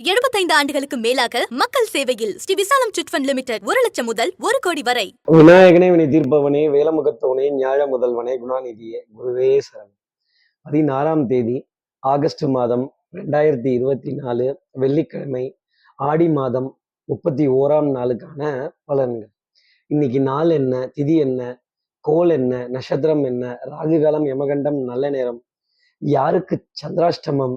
75 ஆண்டுகளுக்கு மேலாக மக்கள் சேவையில் ஸ்ரீ விசாலம் சிட்ஃபண்ட் லிமிடெட் ஒரு லட்சம் முதல் ஒரு கோடி வரை. விநாயகனே வினை தீர்ப்பவனே வேலமுகத்தவனே ஞாழ முதல்வனே குணாநிதியே குருவே சரண். பதினாறாம் தேதி ஆகஸ்ட் மாதம் ரெண்டாயிரத்தி இருபத்தி நாலு வெள்ளிக்கிழமை ஆடி மாதம் முப்பத்தி ஓராம் நாளுக்கான பலன்கள். இன்னைக்கு நாள் என்ன திதி என்ன கோல் என்ன நட்சத்திரம் என்ன ராகு காலம் யமகண்டம் நல்ல நேரம் யாருக்கு சந்திராஷ்டமம்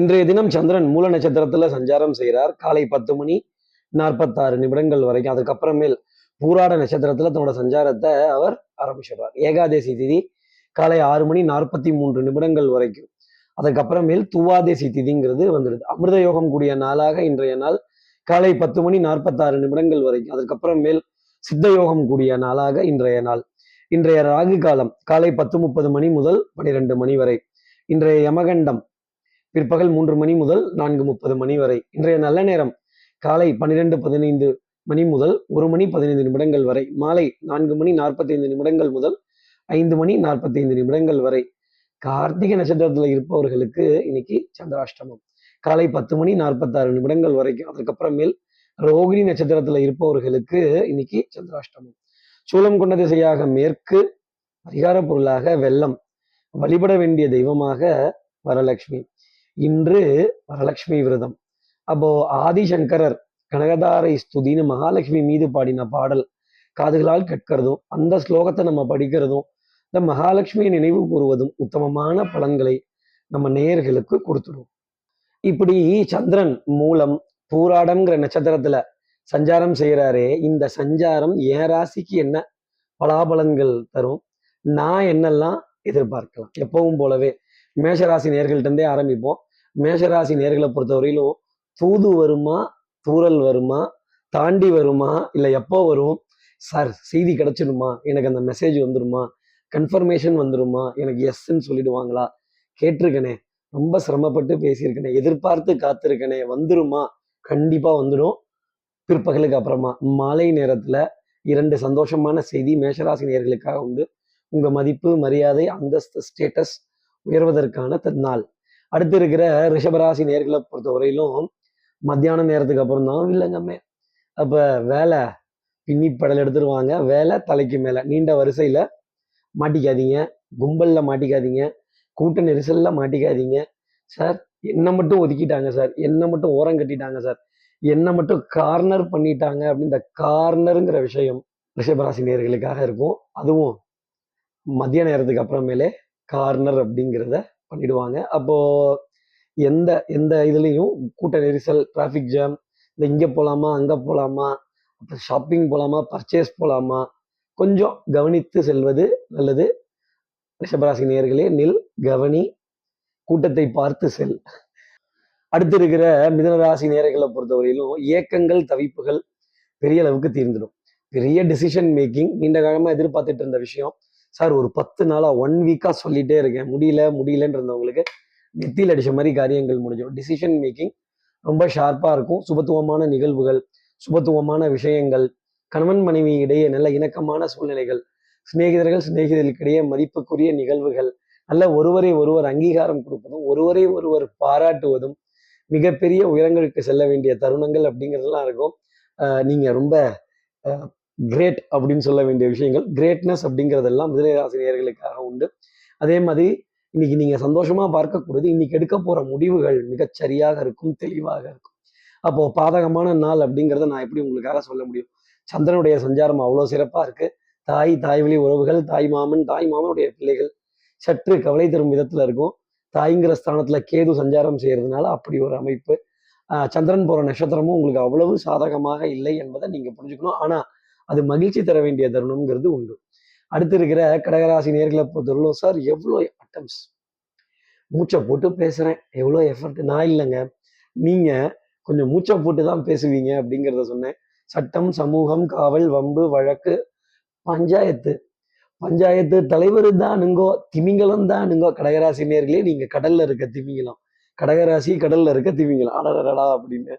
இன்றைய தினம் சந்திரன் மூல நட்சத்திரத்துல சஞ்சாரம் செய்கிறார். காலை பத்து மணி நாற்பத்தாறு நிமிடங்கள் வரைக்கும். அதுக்கப்புறமேல் பூராட நட்சத்திரத்துல தன்னோட சஞ்சாரத்தை அவர் ஆரம்பிச்சிடுறார். ஏகாதேசி திதி காலை ஆறு மணி நாற்பத்தி மூன்று நிமிடங்கள் வரைக்கும். அதுக்கப்புறமேல் துவாதேசி திதிங்கிறது வந்துடுது. அமிர்த யோகம் கூடிய நாளாக இன்றைய நாள் காலை பத்து மணி நாற்பத்தாறு நிமிடங்கள் வரைக்கும். அதுக்கப்புறமேல் சித்த யோகம் கூடிய நாளாக இன்றைய நாள். இன்றைய ராகு காலம் காலை பத்து முப்பது மணி முதல் பனிரெண்டு மணி வரை. இன்றைய யமகண்டம் பிற்பகல் மூன்று மணி முதல் நான்கு முப்பது மணி வரை. இன்றைய நல்ல நேரம் காலை பன்னிரெண்டு பதினைந்து மணி முதல் ஒரு மணி பதினைந்து நிமிடங்கள் வரை. மாலை நான்கு மணி நாற்பத்தைந்து நிமிடங்கள் முதல் ஐந்து மணி நாற்பத்தைந்து நிமிடங்கள் வரை. கார்த்திகை நட்சத்திரத்துல இருப்பவர்களுக்கு இன்னைக்கு சந்திராஷ்டமம். காலை பத்து மணி நாற்பத்தாறு நிமிடங்கள் வரைக்கும். அதுக்கப்புறமேல் ரோகிணி நட்சத்திரத்துல இருப்பவர்களுக்கு இன்னைக்கு சந்திராஷ்டமம். சூலம் கொண்ட திசையாக மேற்கு பரிகார பொருளாக வெள்ளம். வழிபட வேண்டிய தெய்வமாக வரலட்சுமி. இன்று வரலட்சுமி விரதம். அப்போ ஆதிசங்கரர் கனகதாரை ஸ்துதின்னு மகாலட்சுமி மீது பாடின பாடல் காதுகளால் கேட்கிறதும் அந்த ஸ்லோகத்தை நம்ம படிக்கிறதும் இந்த மகாலட்சுமியை நினைவு கூறுவதும் உத்தமமான பலன்களை நம்ம நேயர்களுக்கு கொடுத்துடும். இப்படி சந்திரன் மூலம் பூராடம்ங்கிற நட்சத்திரத்துல சஞ்சாரம் செய்கிறாரே இந்த சஞ்சாரம் என் ராசிக்கு என்ன பலாபலன்கள் தரும்? நான் என்னெல்லாம் எதிர்பார்க்கலாம்? எப்பவும் போலவே மேஷராசி நேர்கள்ட்டே இருந்தே ஆரம்பிப்போம். மேஷராசி நேர்களை பொறுத்தவரையிலும் தூது வருமா தூறல் வருமா தாண்டி வருமா இல்லை எப்போ வரும்? சார் செய்தி கிடைச்சிடுமா? எனக்கு அந்த மெசேஜ் வந்துருமா கன்ஃபர்மேஷன் வந்துருமா எனக்கு எஸ்ன்னு சொல்லிடுவாங்களா? கேட்டிருக்கனே. ரொம்ப சிரமப்பட்டு பேசியிருக்கனே. எதிர்பார்த்து காத்திருக்கனே. வந்துருமா? கண்டிப்பாக வந்துடும். பிற்பகலுக்கு அப்புறமா. மாலை நேரத்தில் இரண்டு சந்தோஷமான செய்தி மேஷராசி நேர்களுக்காக உண்டு. உங்கள் மதிப்பு மரியாதை அந்தஸ்து ஸ்டேட்டஸ் உயர்வதற்கான த- நாள். அடுத்து இருக்கிற ரிஷபராசி நேர்களை பொறுத்தவரையிலும் மத்தியான நேரத்துக்கு அப்புறம் தான் இல்லைங்கம்மே அப்போ வேலை பின்னி படல் எடுத்துருவாங்க. வேலை தலைக்கு மேலே. நீண்ட வரிசையில் மாட்டிக்காதீங்க. கும்பலில் மாட்டிக்காதீங்க. கூட்ட நெரிசலில் மாட்டிக்காதீங்க. சார் என்னை மட்டும் ஒதுக்கிட்டாங்க சார்? என்னை மட்டும் ஓரம் கட்டிட்டாங்க சார்? என்னை மட்டும் கார்னர் பண்ணிட்டாங்க அப்படின்னு இந்த கார்னருங்கிற விஷயம் ரிஷபராசி நேர்களுக்காக இருக்கும். அதுவும் மதிய நேரத்துக்கு அப்புறமேலே கார்னர் அப்படிங்கிறத பண்ணிடுவாங்க. அப்போ எந்த எந்த இதுலேயும் கூட்ட நெரிசல் டிராஃபிக் ஜாம் இந்த இங்கே போகலாமா அங்கே போகலாமா அப்புறம் ஷாப்பிங் போகலாமா பர்ச்சேஸ் போகலாமா கொஞ்சம் கவனித்து செல்வது நல்லது. ரிஷபராசி நேர்களே நில் கவனி கூட்டத்தை பார்த்து செல். அடுத்து இருக்கிற மிதனராசி நேர்களை பொறுத்தவரையிலும் ஏக்கங்கள் தவிப்புகள் பெரிய அளவுக்கு தீர்ந்துடும். பெரிய டெசிஷன் மேக்கிங் நீண்ட காலமாக எதிர்பார்த்துட்டு இருந்த விஷயம் சார் ஒரு பத்து நாளா ஒன் வீக்கா சொல்லிட்டே இருக்கேன். முடியல முடியலன்னு இருந்தவங்களுக்கு நெத்தியில் அடிச்ச மாதிரி காரியங்கள் முடிஞ்சிடும். டிசிஷன் மேக்கிங் ரொம்ப ஷார்ப்பா இருக்கும். சுபத்துவமான நிகழ்வுகள் சுபத்துவமான விஷயங்கள் கணவன் மனைவி இடையே நல்ல இணக்கமான சூழ்நிலைகள் சிநேகிதர்கள் சிநேகிதர்களுக்கிடையே மதிப்புக்குரிய நிகழ்வுகள் நல்ல ஒருவரை ஒருவர் அங்கீகாரம் கொடுப்பதும் ஒருவரை ஒருவர் பாராட்டுவதும் மிகப்பெரிய உயரங்களுக்கு செல்ல வேண்டிய தருணங்கள் அப்படிங்கிறதெல்லாம் இருக்கும். ஆஹ் நீங்க ரொம்ப கிரேட் அப்படின்னு சொல்ல வேண்டிய விஷயங்கள் கிரேட்னஸ் அப்படிங்கிறதெல்லாம் மிதனராசினியர்களுக்காக உண்டு. அதே மாதிரி இன்னைக்கு நீங்க சந்தோஷமா பார்க்கக்கூடியது இன்னைக்கு எடுக்க போற முடிவுகள் மிகச் சரியாக இருக்கும் தெளிவாக இருக்கும். அப்போ பாதகமான நாள் அப்படிங்கிறத நான் எப்படி உங்களுக்காக சொல்ல முடியும்? சந்திரனுடைய சஞ்சாரம் அவ்வளோ சிறப்பா இருக்கு. தாய் தாய் வழி உறவுகள் தாய் மாமன் தாய் மாமனுடைய பிள்ளைகள் சற்று கவலை தரும் விதத்துல இருக்கும். தாய்ங்கிற ஸ்தானத்துல கேது சஞ்சாரம் செய்யறதுனால அப்படி ஒரு அமைப்பு. சந்திரன் போற நட்சத்திரமும் உங்களுக்கு அவ்வளவு சாதகமாக இல்லை என்பதை நீங்க புரிஞ்சுக்கணும். ஆனா அது மகிழ்ச்சி தர வேண்டிய தருணம்ங்கிறது உண்டு. அடுத்து இருக்கிற கடகராசி நேர்களை பொறுத்தவரைக்கும் சார் எவ்வளோ அட்டம்ஸ் மூச்சை போட்டு பேசுகிறேன் எவ்வளோ எஃபர்ட் நான் இல்லைங்க. நீங்கள் கொஞ்சம் மூச்சை போட்டு தான் பேசுவீங்க அப்படிங்கிறத சொன்னேன். சட்டம் சமூகம் காவல் வம்பு வழக்கு பஞ்சாயத்து. பஞ்சாயத்து தலைவர் தானுங்கோ திமிங்கலம் தானுங்கோ. கடகராசி நேர்களே நீங்கள் கடலில் இருக்க திமிங்கலம். கடகராசி கடலில் இருக்க திமிங்கலம். அடடடா அப்படின்னு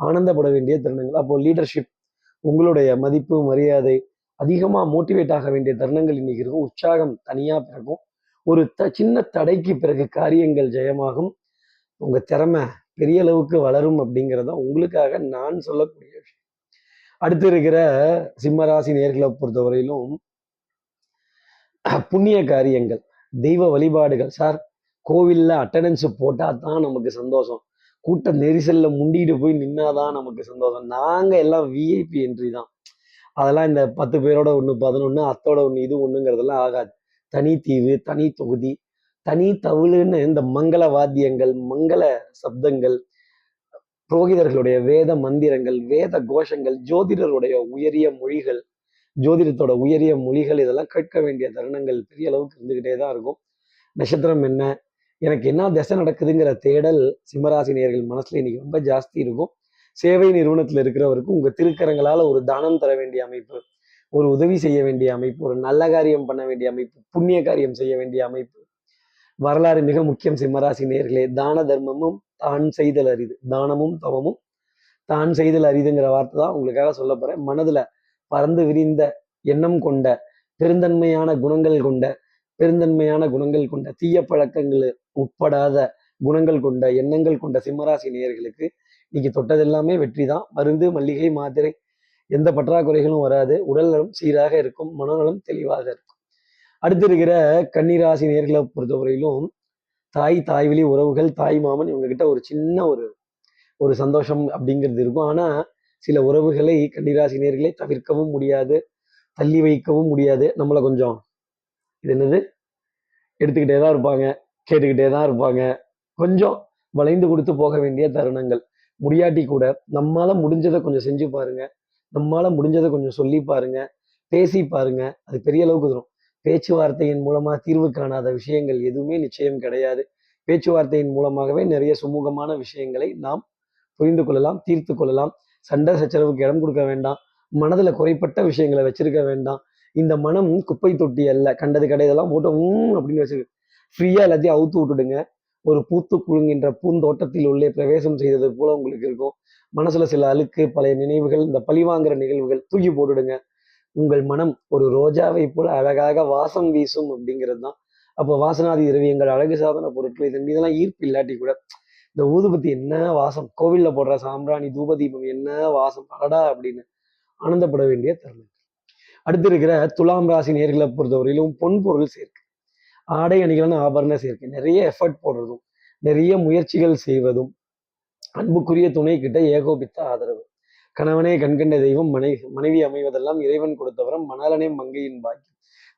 ஆனந்தப்பட வேண்டிய தருணங்கள். அப்போ லீடர்ஷிப் உங்களுடைய மதிப்பு மரியாதை அதிகமாக மோட்டிவேட் ஆக வேண்டிய தருணங்கள் இன்னைக்கு இருக்கும். உற்சாகம் தனியாக பிறக்கும். ஒரு த சின்ன தடைக்கு பிறகு காரியங்கள் ஜெயமாகும். உங்கள் திறமை பெரிய அளவுக்கு வளரும் அப்படிங்கிறத உங்களுக்காக நான் சொல்லக்கூடிய விஷயம். அடுத்து இருக்கிற சிம்மராசி நேர்களை பொறுத்தவரையிலும் புண்ணிய காரியங்கள் தெய்வ வழிபாடுகள். சார் கோவில்ல அட்டண்டன்ஸ் போட்டால் தான் நமக்கு சந்தோஷம். கூட்ட நெரிசல்ல முண்டிட்டு போய் நின்னாதான் நமக்கு சந்தோஷம். நாங்க எல்லாம் விஐபி என்ட்ரி தான். அதெல்லாம் இந்த பத்து பேரோட ஒன்று பதினொன்று அத்தோட ஒன்று இது ஒன்றுங்கிறதெல்லாம் ஆகாது. தனி தீவு தனி தொகுதி தனி தவிழுன்னு இந்த மங்கள வாத்தியங்கள் மங்கள சப்தங்கள் புரோகிதர்களுடைய வேத மந்திரங்கள் வேத கோஷங்கள் ஜோதிடருடைய உயரிய மொழிகள் ஜோதிடத்தோட உயரிய மொழிகள் இதெல்லாம் கேட்க வேண்டிய தருணங்கள் பெரிய அளவுக்கு இருந்துகிட்டே தான் இருக்கும். நட்சத்திரம் என்ன? எனக்கு என்ன திசை நடக்குதுங்கிற தேடல் சிம்மராசி நேயர்கள் மனசுல இன்னைக்கு ரொம்ப ஜாஸ்தி இருக்கும். சேவை நிறுவனத்தில் இருக்கிறவருக்கு உங்க திருக்கரங்களால ஒரு தானம் தர வேண்டிய அமைப்பு ஒரு உதவி செய்ய வேண்டிய அமைப்பு ஒரு நல்ல காரியம் பண்ண வேண்டிய அமைப்பு புண்ணிய காரியம் செய்ய வேண்டிய அமைப்பு. வரலாறு மிக முக்கியம் சிம்மராசி நேர்களே தான தர்மமும் தான் செய்தல் அரிது. தானமும் தவமும் தான் செய்தல் அரிதுங்கிற வார்த்தை தான் உங்களுக்காக சொல்ல போறேன். மனதுல பறந்து விரிந்த எண்ணம் கொண்ட பெருந்தன்மையான குணங்கள் கொண்ட பெருந்தன்மையான குணங்கள் கொண்ட தீய பழக்கங்கள் உட்படாத குணங்கள் கொண்ட எண்ணங்கள் கொண்ட சிம்மராசி நேயர்களுக்கு இன்னைக்கு தொட்டதெல்லாமே வெற்றி தான் மருந்து மல்லிகை மாத்திரை எந்த பற்றாக்குறைகளும் வராது. உடல் நலம் சீராக இருக்கும். மனநலம் தெளிவாக இருக்கும். அடுத்து இருக்கிற கன்னிராசி நேர்களை பொறுத்தவரையிலும் தாய் தாய் வழி உறவுகள் தாய் மாமன் இவங்க கிட்ட ஒரு சின்ன ஒரு ஒரு சந்தோஷம் அப்படிங்கிறது இருக்கும். ஆனா சில உறவுகளை கன்னிராசி நேர்களை தவிர்க்கவும் முடியாது. தள்ளி வைக்கவும் முடியாது. நம்மளை கொஞ்சம் இது என்னது? எடுத்துக்கிட்டே தான் இருப்பாங்க. கேட்டுக்கிட்டே தான் இருப்பாங்க. கொஞ்சம் வளைந்து கொடுத்து போக வேண்டிய தருணங்கள். முடியாட்டி கூட நம்மால முடிஞ்சதை கொஞ்சம் செஞ்சு பாருங்க. நம்மால முடிஞ்சதை கொஞ்சம் சொல்லி பாருங்க. பேசி பாருங்க. அது பெரிய அளவுக்கு தரும் பேச்சுவார்த்தையின் மூலமா தீர்வு காணாத விஷயங்கள் எதுவுமே நிச்சயம் கிடையாது. பேச்சுவார்த்தையின் மூலமாகவே நிறைய சுமூகமான விஷயங்களை நாம் புரிந்து கொள்ளலாம் தீர்த்து கொள்ளலாம். சண்டை சச்சரவுக்கு இடம் கொடுக்க வேண்டாம். மனதுல குறைப்பட்ட விஷயங்களை வச்சிருக்க வேண்டாம். இந்த மனம் குப்பை தொட்டி அல்ல. கண்டது கடை இதெல்லாம் போட்டோம் அப்படின்னு வச்சிருக்கு. ஃப்ரீயாக எல்லாத்தையும் அவுத்து விட்டுடுங்க. ஒரு பூத்து குழுங்கின்ற பூந்தோட்டத்தில் உள்ளே பிரவேசம் செய்தது போல உங்களுக்கு இருக்கும். மனசுல சில அழுக்கு பழைய நினைவுகள் இந்த பழிவாங்குற நிகழ்வுகள் தூக்கி போட்டுடுங்க. உங்கள் மனம் ஒரு ரோஜாவை போல அழகாக வாசம் வீசும் அப்படிங்கிறது தான். அப்போ வாசனாதி திரவியங்கள் அழகு சாதன பொருட்கள் இதன் மீதெல்லாம் ஈர்ப்பு இல்லாட்டி கூட இந்த ஊதுபத்தி என்ன வாசம்? கோவில்ல போடுற சாம்பிராணி தூபதீபம் என்ன வாசம்? அடடா அப்படின்னு ஆனந்தப்பட வேண்டிய தருணம் அடுத்து இருக்கிற துலாம் ராசி நேர்களை பொறுத்தவரையிலும் பொன் பொருள் சேர்க்கு. ஆடை அணிகளான ஆபரண சேர்க்கை. நிறைய எஃபர்ட் போடுறதும் நிறைய முயற்சிகள் செய்வதும் அன்புக்குரிய துணை கிட்ட ஏகோபித்த ஆதரவு. கணவனே கண்கண்ட தெய்வம் மனைவி மனைவி அமைவதெல்லாம் இறைவன் கொடுத்தவரம் மணாலனே மங்கையின் பாக்கியம்.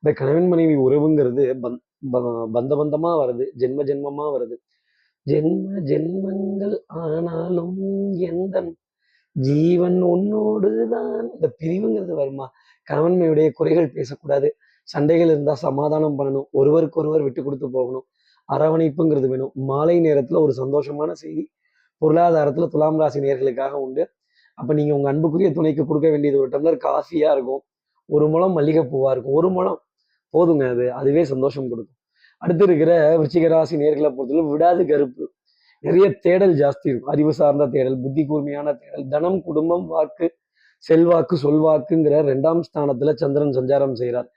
இந்த கணவன் மனைவி உறவுங்கிறது பந் பந்த பந்தமா வருது ஜென்ம ஜென்மமா வருது. ஜென்ம ஜென்மங்கள் ஆனாலும் எந்த ஜீவன் உன்னோடு தான் இந்த பிரிவுங்கிறது வருமா? கணவன்மையுடைய குறைகள் பேசக்கூடாது. சண்டைகள் இருந்தா சமாதானம் பண்ணணும் ஒருவருக்கு ஒருவர் விட்டு கொடுத்து போகணும் அரவணைப்புங்கிறது வேணும். மாலை நேரத்துல ஒரு சந்தோஷமான செய்தி பொருளாதாரத்துல துலாம் ராசி நேர்களுக்காக உண்டு. அப்ப நீங்க உங்க அன்புக்குரிய துணைக்கு கொடுக்க வேண்டியது ஒரு டம்ளர் காஃபியாக இருக்கும் ஒரு முழம் மல்லிகைப்பூவா இருக்கும் ஒரு முழம் போதுங்க அது அதுவே சந்தோஷம் கொடுக்கும். அடுத்து இருக்கிற விருச்சிக ராசி நேர்களை பொறுத்தவரை விடாது கருப்பு. நிறைய தேடல் ஜாஸ்தி இருக்கும். அறிவு சார்ந்த தேடல் புத்தி கூர்மையான தேடல் தனம் குடும்பம் வாக்கு செல்வாக்கு சொல்வாக்குங்கிற ரெண்டாம் ஸ்தானத்துல சந்திரன் சஞ்சாரம் செய்கிறார்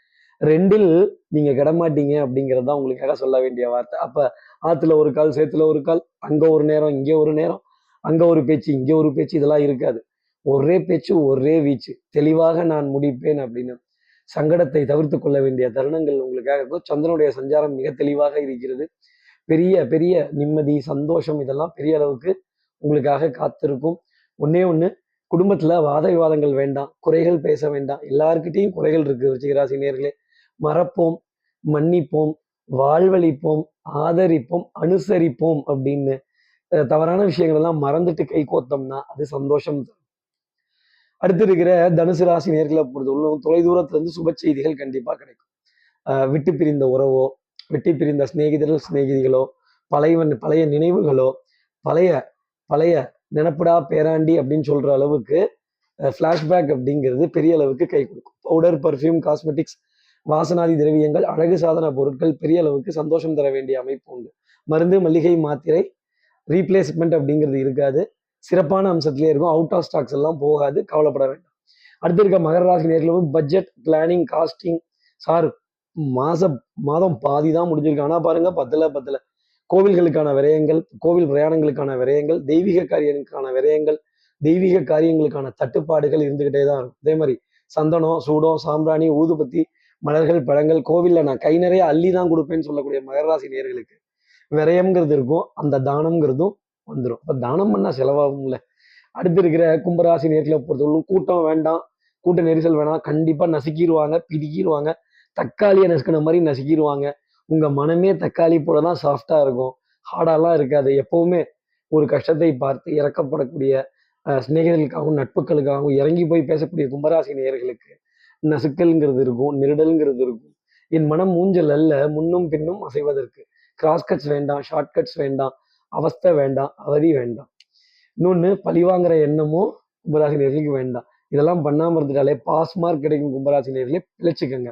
ரெண்டில் நீங்க கிடமாட்டீங்க அப்படிங்கிறது தான் உங்களுக்காக சொல்ல வேண்டிய வார்த்தை. அப்ப ஆத்துல ஒரு கால் சேத்துல ஒரு கால் அங்க ஒரு நேரம் இங்கே ஒரு நேரம் அங்க ஒரு பேச்சு இங்கே ஒரு பேச்சு இதெல்லாம் இருக்காது. ஒரே பேச்சு ஒரே வீச்சு. தெளிவாக நான் முடிப்பேன் அப்படின்னு. சங்கடத்தை தவிர்த்து கொள்ள வேண்டிய தருணங்கள் உங்களுக்காக இருக்கும். சந்திரனுடைய சஞ்சாரம் மிக தெளிவாக இருக்கிறது. பெரிய பெரிய நிம்மதி சந்தோஷம் இதெல்லாம் பெரிய அளவுக்கு உங்களுக்காக காத்திருக்கும். ஒன்னே ஒன்று குடும்பத்தில் வாத விவாதங்கள் வேண்டாம். குறைகள் பேச வேண்டாம். எல்லார்கிட்டையும் குறைகள் இருக்குது ருச்சிகராசி நேர்களே. மறப்போம் மன்னிப்போம் வாழ்வழிப்போம் ஆதரிப்போம் அனுசரிப்போம் அப்படின்னு தவறான விஷயங்கள் எல்லாம் மறந்துட்டு கை கோத்தோம்னா அது சந்தோஷம் தரும் அடுத்து இருக்கிற தனுசு ராசி நேர்களை பொறுத்தவரைக்கும் தொலைதூரத்துல இருந்து சுப செய்திகள் கண்டிப்பா கிடைக்கும். அஹ், விட்டு பிரிந்த உறவோ விட்டு பிரிந்த சிநேகிதர்கள் சிநேகிதிகளோ பழையவன் பழைய நினைவுகளோ பழைய பழைய நினப்படா பேராண்டி அப்படின்னு சொல்ற அளவுக்கு ஃப்ளாஷ்பேக் அப்படிங்கிறது பெரிய அளவுக்கு கை கொடுக்கும். பவுடர் பர்ஃப்யூம் காஸ்மெட்டிக்ஸ் வாசனாதி திரவியங்கள் அழகு சாதன பொருட்கள் பெரிய அளவுக்கு சந்தோஷம் தர வேண்டிய அமைப்பு உண்டு. மருந்து மளிகை மாத்திரை ரீப்ளேஸ்மெண்ட் அப்படிங்கிறது இருக்காது. சிறப்பான அம்சத்திலே இருக்கும். அவுட் ஆஃப் ஸ்டாக்ஸ் எல்லாம் போகாது. கவலைப்பட வேண்டாம். அடுத்து இருக்க மகர ராசி நேர்களும் பட்ஜெட் பிளானிங் காஸ்டிங் சார் மாச மாதம் பாதி தான் முடிஞ்சிருக்கு. ஆனால் பாருங்க பத்தல பத்தல. கோவில்களுக்கான விரயங்கள் கோவில் பிரயாணங்களுக்கான விரயங்கள் தெய்வீக காரியங்களுக்கான விரயங்கள் தெய்வீக காரியங்களுக்கான தட்டுப்பாடுகள் இருந்துகிட்டே தான் இருக்கும். அதே மாதிரி சந்தனம் சூடம் சாம்பிராணி ஊதுபத்தி மலர்கள் பழங்கள் கோவிலில் நான் கை நிறைய அள்ளி தான் கொடுப்பேன்னு சொல்லக்கூடிய மகராசி நேர்களுக்கு விரயம்ங்கிறது இருக்கும். அந்த தானம்ங்கிறதும் வந்துடும் இப்போ தானம் பண்ணால் செலவாகும்ல. அடுத்து இருக்கிற கும்பராசி நேர்களை பொறுத்தவரைக்கும் கூட்டம் வேண்டாம். கூட்ட நெரிசல் வேணாம். கண்டிப்பாக நசுக்கிடுவாங்க பிதுக்கிடுவாங்க தக்காளியை நசுக்கின மாதிரி நசுக்கிடுவாங்க உங்கள் மனமே தக்காளி போல தான் சாஃப்டாக இருக்கும். ஹார்டாலாம் இருக்காது. எப்போவுமே ஒரு கஷ்டத்தை பார்த்து இறக்கப்படக்கூடிய அஹ், நட்புகளுக்காகவும் இறங்கி போய் பேசக்கூடிய கும்பராசி நேயர்களுக்கு நசுக்கல்ங்கிறது இருக்கும் நெருடல்ங்கிறது இருக்கும். என் மனம் மூஞ்சல் அல்ல முன்னும் பின்னும் அசைவதற்கு. கிராஸ் கட்ஸ் வேண்டாம் ஷார்ட் கட்ஸ் வேண்டாம் அவஸ்தை வேண்டாம் அவதி வேண்டாம். இன்னொன்று பழிவாங்கிற எண்ணமும் கும்பராசி நேர்களுக்கு வேண்டாம். இதெல்லாம் பண்ணாமல் இருந்துட்டாலே பாஸ் மார்க் கிடைக்கும் கும்பராசி நேர்களே பிழைச்சிக்கோங்க.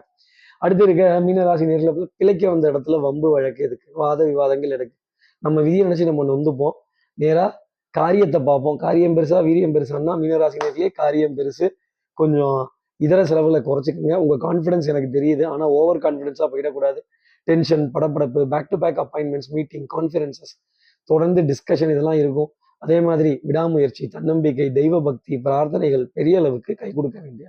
அடுத்து இருக்க மீனராசி நேர்களை பிழைக்க வந்த இடத்துல வம்பு வழக்கு எதுக்கு? வாத விவாதங்கள் எதுக்கு? நம்ம விதியை நினைச்சு நம்ம நொந்துப்போம். நேராக காரியத்தை பார்ப்போம். காரியம் பெருசா வீரியம் பெருசான்னா மீனராசி நேர்களே காரியம் பெருசு. கொஞ்சம் இதர செலவுகளை குறைச்சிக்கோங்க. உங்கள் கான்ஃபிடன்ஸ் எனக்கு தெரியுது. ஆனால் ஓவர் கான்ஃபிடென்ஸாக போயிடக்கூடாது. Tension படப்படப்பு back to back appointments meeting conferences தொடர்ந்து டிஸ்கஷன் இதெல்லாம் இருக்கும். அதே மாதிரி விடாமுயற்சி தன்னம்பிக்கை தெய்வ பக்தி பிரார்த்தனைகள் பெரிய அளவுக்கு கை கொடுக்க வேண்டிய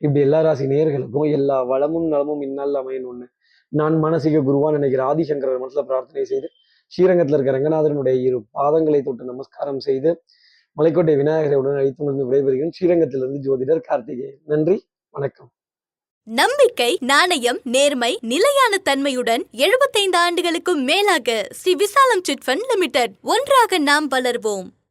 இப்படி எல்லா ராசி நேர்களுக்கும் எல்லா வளமும் நலமும் இந்நாள் அமையணும்னு நான் மானசீக குருவான் நினைக்கிற ஆதிசங்கரர் மனசுல பிரார்த்தனை செய்து ஸ்ரீரங்கத்தில் இருக்கிற ரங்கநாதனுடைய இரு பாதங்களை தொட்டு நமஸ்காரம் செய்து மலைக்கோட்டை விநாயகரை உடன் அழைத்து விடைபெறுகிறேன். ஸ்ரீரங்கத்திலிருந்து ஜோதிடர் கார்த்திகேயன். நன்றி வணக்கம். நம்பிக்கை நாணயம் நேர்மை நிலையான தன்மையுடன் 75 ஆண்டுகளுக்கும் மேலாக ஸ்ரீ விசாலம் சிட்ஃபண்ட் லிமிடெட் ஒன்றாக நாம் வளர்வோம்.